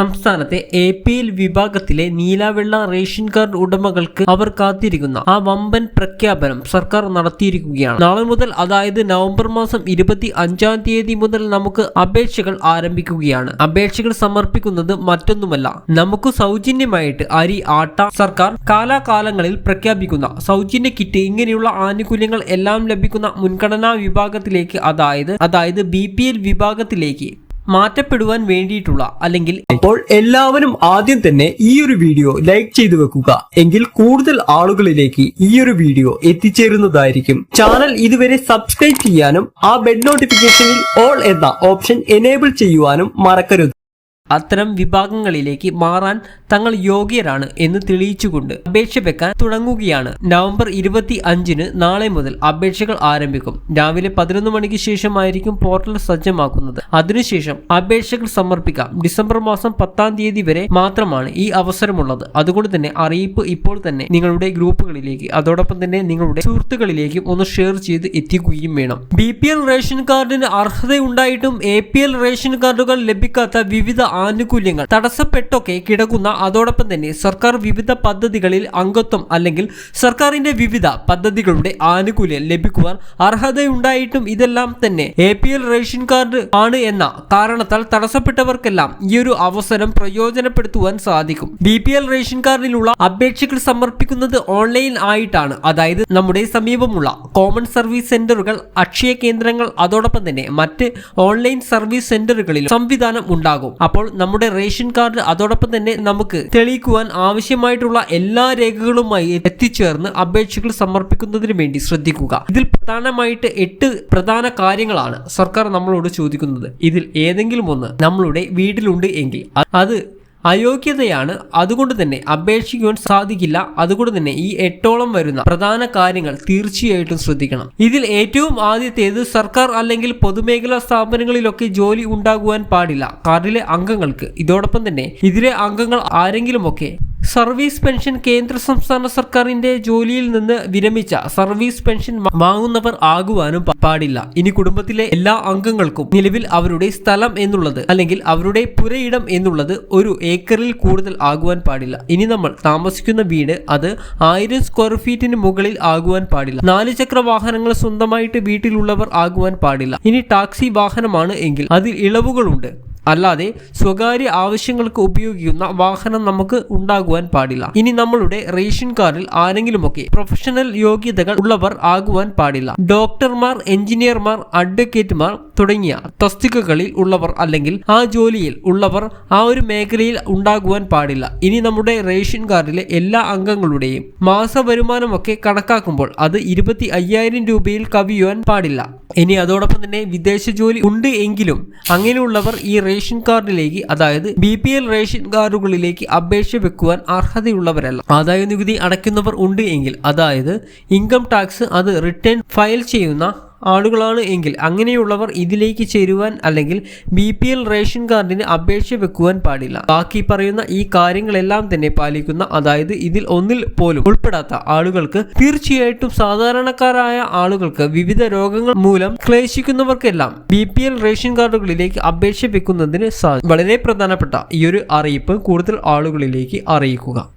സംസ്ഥാനത്തെ A P L വിഭാഗത്തിലെ നീലാവെള്ള ration card ഉടമകൾക്ക് അവർ കാത്തിരിക്കുന്ന ആ വമ്പൻ പ്രഖ്യാപനം സർക്കാർ നടത്തിയിരിക്കുകയാണ്. നാളെ മുതൽ അതായത് നവംബർ മാസം ഇരുപത്തി അഞ്ചാം തീയതി മുതൽ നമുക്ക് അപേക്ഷകൾ ആരംഭിക്കുകയാണ്. അപേക്ഷകൾ സമർപ്പിക്കുന്നത് മറ്റൊന്നുമല്ല നമുക്ക് സൗജന്യമായിട്ട് അരി ആട്ട സർക്കാർ കാലാകാലങ്ങളിൽ പ്രഖ്യാപിക്കുന്ന സൗജന്യ കിറ്റ് ഇങ്ങനെയുള്ള ആനുകൂല്യങ്ങൾ എല്ലാം ലഭിക്കുന്ന മുൻഗണനാ വിഭാഗത്തിലേക്ക് അതായത് അതായത് ബി വിഭാഗത്തിലേക്ക് മാറ്റപ്പെടുവാൻ വേണ്ടിയിട്ടുള്ള അല്ലെങ്കിൽ അപ്പോൾ എല്ലാവരും ആദ്യം തന്നെ ഈ ഒരു വീഡിയോ ലൈക്ക് ചെയ്തു വെക്കുക. എങ്കിൽ കൂടുതൽ ആളുകളിലേക്ക് ഈ ഒരു വീഡിയോ എത്തിച്ചേരുന്നതായിരിക്കും. ചാനൽ ഇതുവരെ സബ്സ്ക്രൈബ് ചെയ്യാനും ആ ബെഡ് നോട്ടിഫിക്കേഷനിൽ ഓൾ എന്ന ഓപ്ഷൻ എനേബിൾ ചെയ്യുവാനും മറക്കരുത്. അത്തരം വിഭാഗങ്ങളിലേക്ക് മാറാൻ തങ്ങൾ യോഗ്യരാണ് എന്ന് തെളിയിച്ചുകൊണ്ട് അപേക്ഷ വെക്കാൻ തുടങ്ങുകയാണ്. നവംബർ ഇരുപത്തി അഞ്ചിന് നാളെ മുതൽ അപേക്ഷകൾ ആരംഭിക്കും. രാവിലെ പതിനൊന്ന് മണിക്ക് ശേഷമായിരിക്കും പോർട്ടൽ സജ്ജമാക്കുന്നത്. അതിനുശേഷം അപേക്ഷകൾ സമർപ്പിക്കാം. ഡിസംബർ മാസം പത്താം തീയതി വരെ മാത്രമാണ് ഈ അവസരമുള്ളത്. അതുകൊണ്ട് തന്നെ അറിയിപ്പ് ഇപ്പോൾ തന്നെ നിങ്ങളുടെ ഗ്രൂപ്പുകളിലേക്ക് അതോടൊപ്പം തന്നെ നിങ്ങളുടെ സുഹൃത്തുക്കളിലേക്കും ഒന്ന് ഷെയർ ചെയ്ത് എത്തിക്കുകയും വേണം. ബി പി എൽ റേഷൻ കാർഡിന് അർഹതയുണ്ടായിട്ടും എ പി എൽ റേഷൻ കാർഡുകൾ ലഭിക്കാത്ത വിവിധ ആനുകൂല്യങ്ങൾ തടസ്സപ്പെട്ടൊക്കെ കിടക്കുന്ന അതോടൊപ്പം തന്നെ സർക്കാർ വിവിധ പദ്ധതികളിൽ അംഗത്വം അല്ലെങ്കിൽ സർക്കാരിന്റെ വിവിധ പദ്ധതികളുടെ ആനുകൂല്യം ലഭിക്കുവാൻ അർഹതയുണ്ടായിട്ടും ഇതെല്ലാം തന്നെ A P L ration card ആണ് എന്ന കാരണത്താൽ തടസ്സപ്പെട്ടവർക്കെല്ലാം ഈ ഒരു അവസരം പ്രയോജനപ്പെടുത്തുവാൻ സാധിക്കും. ബി പി എൽ റേഷൻ കാർഡിലുള്ള അപേക്ഷകൾ സമർപ്പിക്കുന്നത് ഓൺലൈൻ ആയിട്ടാണ്. അതായത് നമ്മുടെ സമീപമുള്ള കോമൺ സർവീസ് സെന്ററുകൾ അക്ഷയ കേന്ദ്രങ്ങൾ അതോടൊപ്പം തന്നെ മറ്റ് ഓൺലൈൻ സർവീസ് സെന്ററുകളിലും സംവിധാനം ഉണ്ടാകും. അപ്പോൾ നമ്മുടെ റേഷൻ കാർഡ് അതോടൊപ്പം തന്നെ നമുക്ക് തെളിയിക്കുവാൻ ആവശ്യമായിട്ടുള്ള എല്ലാ രേഖകളുമായി എത്തിച്ചേർന്ന് അപേക്ഷകൾ സമർപ്പിക്കുന്നതിന് വേണ്ടി ശ്രദ്ധിക്കുക. ഇതിൽ പ്രധാനമായിട്ട് എട്ട് പ്രധാന കാര്യങ്ങളാണ് സർക്കാർ നമ്മളോട് ചോദിക്കുന്നത്. ഇതിൽ ഏതെങ്കിലും ഒന്ന് നമ്മളുടെ വീട്ടിലുണ്ട് എങ്കിൽ അത് അയോഗ്യതയാണ്. അതുകൊണ്ട് തന്നെ അപേക്ഷിക്കുവാൻ സാധിക്കില്ല. അതുകൊണ്ട് തന്നെ ഈ എട്ടോളം വരുന്ന പ്രധാന കാര്യങ്ങൾ തീർച്ചയായിട്ടും ശ്രദ്ധിക്കണം. ഇതിൽ ഏറ്റവും ആദ്യത്തേത് സർക്കാർ അല്ലെങ്കിൽ പൊതുമേഖലാ സ്ഥാപനങ്ങളിലൊക്കെ ജോലി ഉണ്ടാകുവാൻ പാടില്ല. കാർഡിലെ അംഗങ്ങൾക്ക്. ഇതോടൊപ്പം തന്നെ ഇതിലെ അംഗങ്ങൾ ആരെങ്കിലുമൊക്കെ സർവീസ് പെൻഷൻ കേന്ദ്ര സംസ്ഥാന സർക്കാരിന്റെ ജോലിയിൽ നിന്ന് വിരമിച്ച സർവീസ് പെൻഷൻ വാങ്ങുന്നവർ ആകുവാനും പാടില്ല. ഇനി കുടുംബത്തിലെ എല്ലാ അംഗങ്ങൾക്കും നിലവിൽ അവരുടെ സ്ഥലം എന്നുള്ളത് അല്ലെങ്കിൽ അവരുടെ പുരയിടം എന്നുള്ളത് ഒരു ഏക്കറിൽ കൂടുതൽ ആകുവാൻ പാടില്ല. ഇനി നമ്മൾ താമസിക്കുന്ന വീട് അത് ആയിരം സ്ക്വയർ ഫീറ്റിന് മുകളിൽ ആകുവാൻ പാടില്ല. നാല് ചക്ര വാഹനങ്ങൾ സ്വന്തമായിട്ട് വീട്ടിലുള്ളവർ ആകുവാൻ പാടില്ല. ഇനി ടാക്സി വാഹനമാണ് എങ്കിൽ അതിൽ ഇളവുകളുണ്ട്. അല്ലാതെ സ്വകാര്യ ആവശ്യങ്ങൾക്ക് ഉപയോഗിക്കുന്ന വാഹനം നമുക്ക് ഉണ്ടാകുവാൻ പാടില്ല. ഇനി നമ്മളുടെ റേഷൻ കാർഡിൽ ആരെങ്കിലുമൊക്കെ പ്രൊഫഷണൽ യോഗ്യതകൾ ഉള്ളവർ ആകുവാൻ പാടില്ല. ഡോക്ടർമാർ എഞ്ചിനീയർമാർ അഡ്വക്കേറ്റുമാർ തുടങ്ങിയ തസ്തികകളിൽ ഉള്ളവർ അല്ലെങ്കിൽ ആ ജോലിയിൽ ഉള്ളവർ ആ ഒരു മേഖലയിൽ ഉണ്ടാകുവാൻ പാടില്ല. ഇനി നമ്മുടെ റേഷൻ കാർഡിലെ എല്ലാ അംഗങ്ങളുടെയും മാസ വരുമാനമൊക്കെ കണക്കാക്കുമ്പോൾ അത് ഇരുപത്തി അയ്യായിരം രൂപയിൽ കവിയുവാൻ പാടില്ല. ഇനി അതോടൊപ്പം തന്നെ വിദേശ ജോലി ഉണ്ട് എങ്കിലും അങ്ങനെയുള്ളവർ ഈ റേഷൻ കാർഡിലേക്ക് അതായത് ബി പി എൽ റേഷൻ കാർഡുകളിലേക്ക് അപേക്ഷ വെക്കുവാൻ അർഹതയുള്ളവരല്ല. ആദായ നികുതി അടയ്ക്കുന്നവർ ഉണ്ട് എങ്കിൽ അതായത് ഇൻകം ടാക്സ് അത് റിട്ടേൺ ഫയൽ ചെയ്യുന്ന ആളുകളാണ് എങ്കിൽ അങ്ങനെയുള്ളവർ ഇതിലേക്ക് ചേരുവാൻ അല്ലെങ്കിൽ ബി പി എൽ റേഷൻ കാർഡിന് അപേക്ഷ വെക്കുവാൻ പാടില്ല. ബാക്കി പറയുന്ന ഈ കാര്യങ്ങളെല്ലാം തന്നെ പാലിക്കുന്ന അതായത് ഇതിൽ ഒന്നിൽ പോലും ഉൾപ്പെടാത്ത ആളുകൾക്ക് തീർച്ചയായിട്ടും സാധാരണക്കാരായ ആളുകൾക്ക് വിവിധ രോഗങ്ങൾ മൂലം ക്ലേശിക്കുന്നവർക്കെല്ലാം ബി പി എൽ റേഷൻ കാർഡുകളിലേക്ക് അപേക്ഷ വെക്കുന്നതിന് വളരെ പ്രധാനപ്പെട്ട ഈ ഒരു അറിയിപ്പ് കൂടുതൽ ആളുകളിലേക്ക് അറിയിക്കുക.